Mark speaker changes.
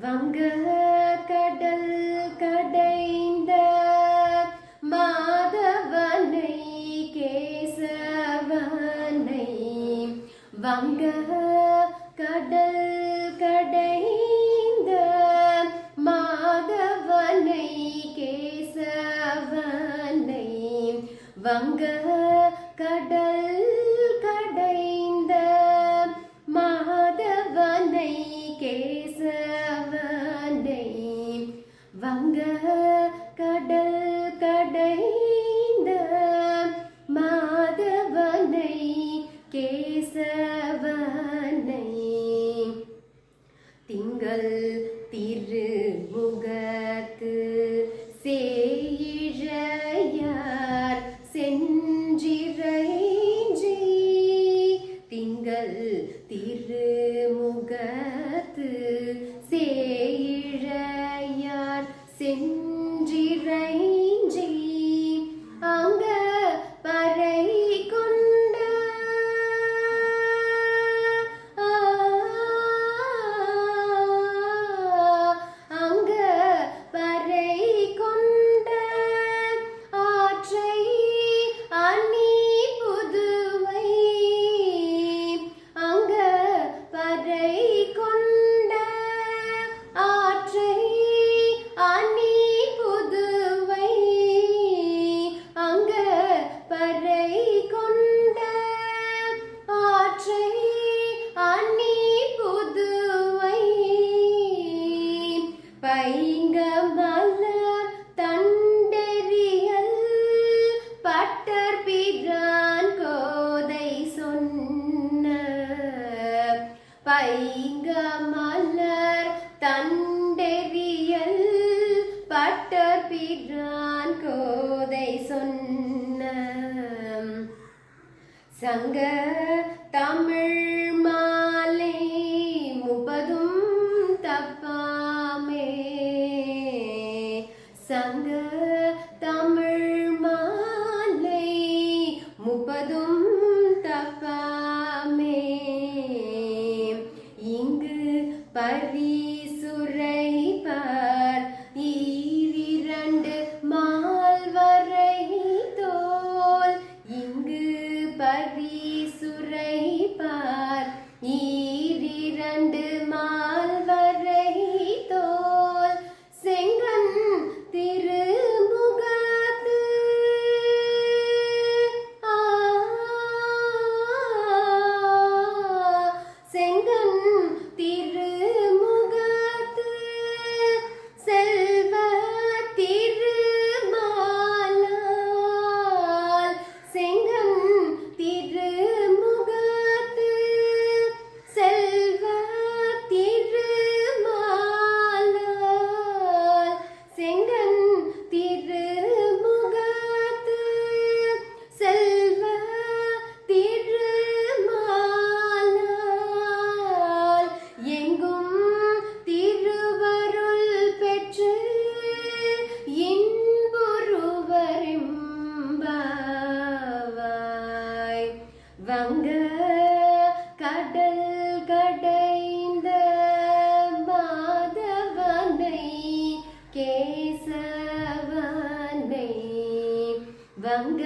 Speaker 1: வங்க கடல் கடைந்த மாதவனை கேசவனை. வங்க கடல் கடைந்த மாதவனை கேசவனை. வங்க கடல் கடை திங்கள் திருமுகத்து சேயிழையார் சென்றிரைஞ்சி திங்கள் திரு பைங்க மலர் தண்டெறியல் பட்டர் பிரான் கோதை சொன்ன பைங்க மலர் தண்டெறியல் பட்டர் பிரான் கோதை சொன்ன சங்க தமிழ் சங்க தமிழ் மாலை முப்பதும் தப்பாமே. இங்கு பர் வங்க